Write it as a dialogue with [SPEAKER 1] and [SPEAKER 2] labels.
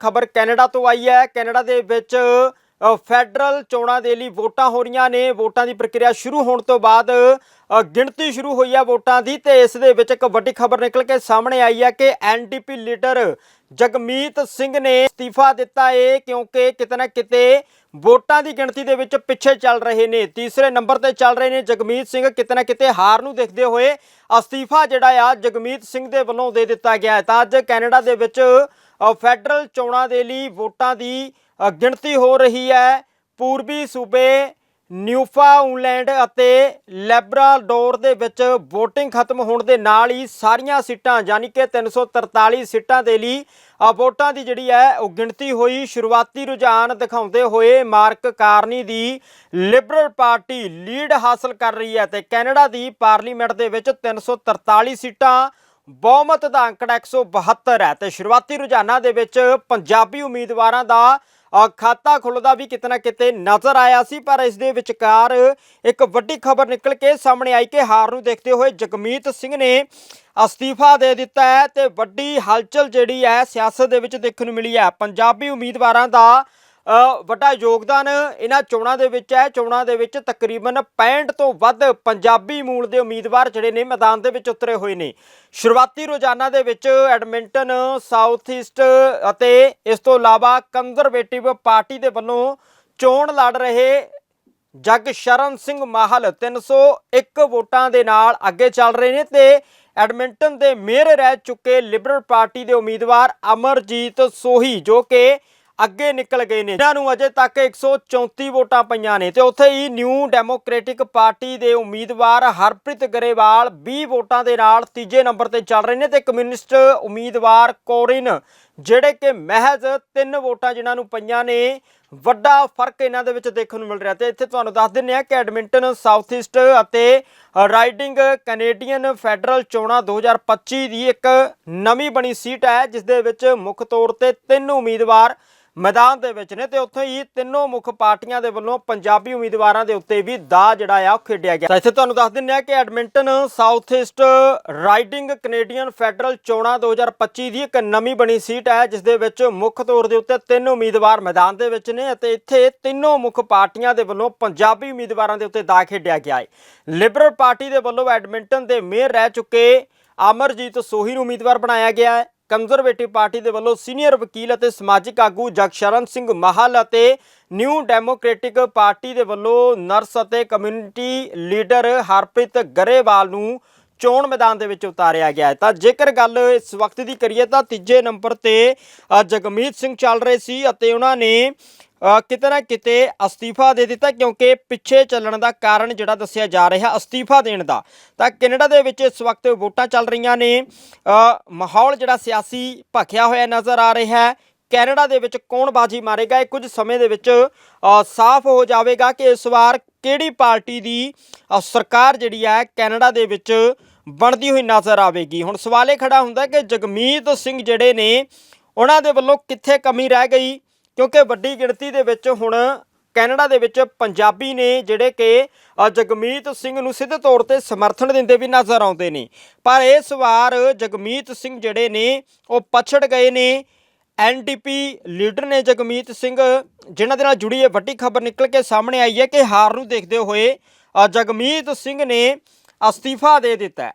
[SPEAKER 1] ਖਬਰ ਕੈਨੇਡਾ ਤੋਂ ਆਈ ਹੈ। ਕੈਨੇਡਾ ਦੇ ਵਿੱਚ ਫੈਡਰਲ ਚੋਣਾਂ ਦੇ ਲਈ ਵੋਟਾਂ ਹੋ ਰਹੀਆਂ ਨੇ। ਵੋਟਾਂ ਦੀ ਪ੍ਰਕਿਰਿਆ ਸ਼ੁਰੂ ਹੋਣ ਤੋਂ ਬਾਅਦ ਗਿਣਤੀ ਸ਼ੁਰੂ ਹੋਈ ਹੈ ਵੋਟਾਂ ਦੀ ਤੇ ਇਸ ਦੇ ਵਿੱਚ ਇੱਕ ਵੱਡੀ ਖਬਰ ਨਿਕਲ ਕੇ ਸਾਹਮਣੇ ਆਈ ਹੈ ਕਿ ਐਨਡੀਪੀ ਲੀਡਰ ਜਗਮੀਤ ਸਿੰਘ ਨੇ ਅਸਤੀਫਾ ਦਿੱਤਾ ਏ, ਕਿਉਂਕਿ ਕਿਤੇ ਨਾ ਕਿਤੇ ਵੋਟਾਂ ਦੀ ਗਿਣਤੀ ਦੇ ਵਿੱਚ ਪਿੱਛੇ ਚੱਲ ਰਹੇ ਨੇ। ਤੀਸਰੇ ਨੰਬਰ ਤੇ ਚੱਲ ਰਹੇ ਨੇ ਜਗਮੀਤ ਸਿੰਘ। ਕਿਤੇ ਨਾ ਕਿਤੇ ਹਾਰ ਨੂੰ ਦੇਖਦੇ ਹੋਏ ਅਸਤੀਫਾ ਜਿਹੜਾ ਆ ਜਗਮੀਤ ਸਿੰਘ ਦੇ ਵੱਲੋਂ ਦੇ ਦਿੱਤਾ ਗਿਆ ਹੈ। ਤਾਂ ਅੱਜ ਕੈਨੇਡਾ ਦੇ ਵਿੱਚ ਫੈਡਰਲ ਚੋਣਾਂ ਦੇ ਲਈ ਵੋਟਾਂ ਦੀ ਗਿਣਤੀ ਹੋ ਰਹੀ ਹੈ। ਪੂਰਬੀ ਸੂਬੇ ਨਿਊਫਾਉਂਡਲੈਂਡ ਅਤੇ ਲੈਬਰਾਡੋਰ ਦੇ ਵਿੱਚ VOTING ਖਤਮ ਹੋਣ ਦੇ ਨਾਲ ਹੀ ਸਾਰੀਆਂ ਸੀਟਾਂ, ਯਾਨੀ ਕਿ 343 ਸੀਟਾਂ ਦੇ ਲਈ ਵੋਟਾਂ ਦੀ ਜਿਹੜੀ ਹੈ, ਉਹ ਗਿਣਤੀ ਹੋਈ। ਸ਼ੁਰੂਆਤੀ ਰੁਝਾਨ ਦਿਖਾਉਂਦੇ ਹੋਏ ਮਾਰਕ ਕਾਰਨੀ ਦੀ ਲਿਬਰਲ ਪਾਰਟੀ ਲੀਡ ਹਾਸਲ ਕਰ ਰਹੀ ਹੈ ਤੇ ਕੈਨੇਡਾ ਦੀ ਪਾਰਲੀਮੈਂਟ ਦੇ ਵਿੱਚ 343 ਸੀਟਾਂ, ਬਹੁਮਤ ਦਾ ਅੰਕੜਾ 172 ਹੈ ਤੇ ਸ਼ੁਰੂਆਤੀ ਰੁਝਾਨਾਂ ਦੇ ਵਿੱਚ ਪੰਜਾਬੀ ਉਮੀਦਵਾਰਾਂ ਦਾ ਖਾਤਾ ਖੁੱਲਦਾ ਵੀ ਕਿਤੇ ਨਾ ਕਿਤੇ ਨਜ਼ਰ ਆਇਆ ਸੀ, ਪਰ ਇਸ ਦੇ ਵਿਚਕਾਰ ਇੱਕ ਵੱਡੀ ਖਬਰ ਨਿਕਲ ਕੇ ਸਾਹਮਣੇ ਆਈ ਕਿ ਹਾਰ ਨੂੰ ਦੇਖਦੇ ਹੋਏ ਜਗਮੀਤ ਸਿੰਘ ਨੇ ਅਸਤੀਫਾ ਦੇ ਦਿੱਤਾ ਹੈ ਤੇ ਵੱਡੀ ਹਲਚਲ ਜਿਹੜੀ ਹੈ ਸਿਆਸਤ ਦੇ ਵਿੱਚ ਦੇਖਣ ਨੂੰ ਮਿਲੀ ਹੈ। ਪੰਜਾਬੀ ਉਮੀਦਵਾਰਾਂ ਦਾ ਵੱਡਾ ਯੋਗਦਾਨ ਇਹਨਾਂ ਚੋਣਾਂ ਦੇ ਵਿੱਚ ਹੈ। ਚੋਣਾਂ ਦੇ ਵਿੱਚ ਤਕਰੀਬਨ 65 ਤੋਂ ਵੱਧ ਪੰਜਾਬੀ ਮੂਲ ਦੇ ਉਮੀਦਵਾਰ ਜਿਹੜੇ ਨੇ ਮੈਦਾਨ ਦੇ ਵਿੱਚ ਉਤਰੇ ਹੋਏ ਨੇ। ਸ਼ੁਰੂਆਤੀ ਰੋਜ਼ਾਨਾ ਦੇ ਵਿੱਚ ਐਡਮਿੰਟਨ, ਸਾਊਥ ਈਸਟ ਅਤੇ ਇਸ ਤੋਂ ਇਲਾਵਾ ਕੰਜ਼ਰਵੇਟਿਵ ਪਾਰਟੀ ਦੇ ਵੱਲੋਂ ਚੋਣ ਲੜ ਰਹੇ ਜਗ ਸ਼ਰਨ ਸਿੰਘ ਮਾਹਲ 301 ਵੋਟਾਂ ਦੇ ਨਾਲ ਅੱਗੇ ਚੱਲ ਰਹੇ ਨੇ ਤੇ ਐਡਮਿੰਟਨ ਦੇ ਮੇਅਰ ਰਹਿ ਚੁੱਕੇ ਲਿਬਰਲ ਪਾਰਟੀ ਦੇ ਉਮੀਦਵਾਰ ਅਮਰਜੀਤ ਸੋਹੀ ਜੋ ਕਿ ਅੱਗੇ ਨਿਕਲ ਗਏ ਨੇ। ਇਹਨਾਂ ਨੂੰ ਅਜੇ ਤੱਕ 134 ਵੋਟਾਂ ਪਈਆਂ ਨੇ ਤੇ ਉੱਥੇ ਹੀ ਨਿਊ ਡੈਮੋਕ੍ਰੈਟਿਕ ਪਾਰਟੀ ਦੇ ਉਮੀਦਵਾਰ ਹਰਪ੍ਰੀਤ ਗਰੇਵਾਲ 20 ਵੋਟਾਂ ਦੇ ਨਾਲ ਤੀਜੇ ਨੰਬਰ ਤੇ ਚੱਲ ਰਹੇ ਨੇ ਤੇ ਕਮਿਊਨਿਸਟ ਉਮੀਦਵਾਰ ਕੋਰਿਨ, ਜਿਹੜੇ ਕਿ ਮਹਿਜ਼ 3 ਵੋਟਾਂ ਜਿਨ੍ਹਾਂ ਨੂੰ ਪਈਆਂ ਨੇ, ਵੱਡਾ ਫ਼ਰਕ ਇਹਨਾਂ ਦੇ ਵਿੱਚ ਦੇਖਣ ਨੂੰ ਮਿਲ ਰਿਹਾ ਤੇ ਇੱਥੇ ਤੁਹਾਨੂੰ ਦੱਸ ਦਿੰਨੇ ਆ ਕਿ ਐਡਮਿੰਟਨ ਸਾਊਥ ਈਸਟ ਅਤੇ ਰਾਈਡਿੰਗ ਕੈਨੇਡੀਅਨ ਫੈਡਰਲ ਚੋਣਾਂ 2025 ਦੀ ਇੱਕ ਨਵੀਂ ਬਣੀ ਸੀਟ ਹੈ, ਜਿਸ ਦੇ ਵਿੱਚ ਮੁੱਖ ਤੌਰ ਤੇ ਤਿੰਨ ਉਮੀਦਵਾਰ ਮੈਦਾਨ ਦੇ ਵਿੱਚ ਨੇ ਤੇ ਉੱਥੇ ਹੀ ਤਿੰਨੋਂ ਮੁੱਖ ਪਾਰਟੀਆਂ ਦੇ ਵੱਲੋਂ ਪੰਜਾਬੀ ਉਮੀਦਵਾਰਾਂ ਦੇ ਉੱਤੇ ਵੀ ਦਾ ਜਿਹੜਾ ਆ ਉਹ ਖੇਡਿਆ ਗਿਆ। ਤਾਂ ਇੱਥੇ ਤੁਹਾਨੂੰ ਦੱਸ ਦਿੰਨੇ ਆ ਕਿ Edmonton south east riding Canadian federal ਚੋਣਾਂ 2025 ਦੀ ਇੱਕ ਨਵੀਂ ਬਣੀ ਸੀਟ ਹੈ, ਜਿਸ ਦੇ ਵਿੱਚ ਮੁੱਖ ਤੌਰ ਦੇ ਉੱਤੇ ਤਿੰਨ ਉਮੀਦਵਾਰ ਮੈਦਾਨ ਦੇ ਵਿੱਚ ਨੇ ਅਤੇ ਇੱਥੇ ਤਿੰਨੋਂ ਮੁੱਖ ਪਾਰਟੀਆਂ ਦੇ ਵੱਲੋਂ ਪੰਜਾਬੀ ਉਮੀਦਵਾਰਾਂ ਦੇ ਉੱਤੇ ਦਾ ਖੇਡਿਆ ਗਿਆ ਹੈ। ਲਿਬਰਲ ਪਾਰਟੀ ਦੇ ਵੱਲੋਂ ਐਡਮਿੰਟਨ ਦੇ ਮੇਅਰ ਰਹਿ ਚੁੱਕੇ ਅਮਰਜੀਤ ਸੋਹੀ ਨੂੰ ਉਮੀਦਵਾਰ ਬਣਾਇਆ ਗਿਆ ਹੈ। ਕੰਜ਼ਰਵੇਟਿਵ ਪਾਰਟੀ ਦੇ ਵੱਲੋਂ ਸੀਨੀਅਰ ਵਕੀਲ ਅਤੇ ਸਮਾਜਿਕ ਆਗੂ ਜਗਸ਼ਰਨ ਸਿੰਘ ਮਾਹਲ ਅਤੇ ਨਿਊ ਡੈਮੋਕ੍ਰੈਟਿਕ ਪਾਰਟੀ ਦੇ ਵੱਲੋਂ ਨਰਸ ਅਤੇ ਕਮਿਊਨਿਟੀ ਲੀਡਰ ਹਰਪ੍ਰੀਤ ਗਰੇਵਾਲ ਨੂੰ ਚੋਣ ਮੈਦਾਨ ਦੇ ਵਿੱਚ ਉਤਾਰਿਆ ਗਿਆ ਹੈ। ਤਾਂ ਜੇਕਰ ਗੱਲ ਇਸ ਵਕਤ ਦੀ ਕਰੀਏ ਤਾਂ ਤੀਜੇ ਨੰਬਰ ਤੇ ਜਗਮੀਤ ਸਿੰਘ ਚੱਲ ਰਹੇ ਸੀ ਅਤੇ ਉਹਨਾਂ ਨੇ ਕਿਤੇ ਨਾ ਕਿਤੇ ਅਸਤੀਫਾ ਦੇ ਦਿੱਤਾ ਕਿਉਂਕਿ ਪਿੱਛੇ ਚੱਲਣ ਦਾ ਕਾਰਨ ਜਿਹੜਾ ਦੱਸਿਆ ਜਾ ਰਿਹਾ ਅਸਤੀਫਾ ਦੇਣ ਦਾ। ਤਾਂ ਕੈਨੇਡਾ ਦੇ ਵਿੱਚ ਇਸ ਵਕਤ ਵੋਟਾਂ ਚੱਲ ਰਹੀਆਂ ਨੇ। ਮਾਹੌਲ ਜਿਹੜਾ ਸਿਆਸੀ ਭਖਿਆ ਹੋਇਆ ਨਜ਼ਰ ਆ ਰਿਹਾ ਹੈ। ਕੈਨੇਡਾ ਦੇ ਵਿੱਚ ਕੌਣ ਬਾਜੀ ਮਾਰੇਗਾ, ਇਹ ਕੁਝ ਸਮੇਂ ਦੇ ਵਿੱਚ ਸਾਫ਼ ਹੋ ਜਾਵੇਗਾ ਕਿ ਇਸ ਵਾਰ ਕਿਹੜੀ ਪਾਰਟੀ ਦੀ ਸਰਕਾਰ ਜਿਹੜੀ ਹੈ ਕੈਨੇਡਾ ਦੇ ਵਿੱਚ ਬਣਦੀ ਹੋਈ ਨਜ਼ਰ ਆਵੇਗੀ। ਹੁਣ ਸਵਾਲ ਇਹ ਖੜਾ ਹੁੰਦਾ ਕਿ ਜਗਮੀਤ ਸਿੰਘ ਜਿਹੜੇ ਨੇ, ਉਹਨਾਂ ਦੇ ਵੱਲੋਂ ਕਿੱਥੇ ਕਮੀ ਰਹਿ ਗਈ? ਕਿਉਂਕਿ ਵੱਡੀ ਗਿਣਤੀ ਦੇ ਵਿੱਚ ਹੁਣ ਕੈਨੇਡਾ ਦੇ ਵਿੱਚ ਪੰਜਾਬੀ ਨੇ ਜਿਹੜੇ ਕਿ ਜਗਮੀਤ ਸਿੰਘ ਨੂੰ ਸਿੱਧੇ ਤੌਰ ਤੇ ਸਮਰਥਨ ਦਿੰਦੇ ਵੀ ਨਜ਼ਰ ਆਉਂਦੇ ਨੇ। ਪਰ ਇਸ ਵਾਰ ਜਗਮੀਤ ਸਿੰਘ ਜਿਹੜੇ ਨੇ, ਉਹ ਪਛੜ ਗਏ ਨੇ। ਐਨਡੀਪੀ ਲੀਡਰ ਨੇ ਜਗਮੀਤ ਸਿੰਘ, ਜਿਨ੍ਹਾਂ ਦੇ ਨਾਲ ਜੁੜੀ ਇਹ ਵੱਡੀ ਖਬਰ ਨਿਕਲ ਕੇ ਸਾਹਮਣੇ ਆਈ ਹੈ ਕਿ ਹਾਰ ਨੂੰ ਦੇਖਦੇ ਹੋਏ ਜਗਮੀਤ ਸਿੰਘ ਨੇ ਅਸਤੀਫਾ ਦੇ ਦਿੱਤਾ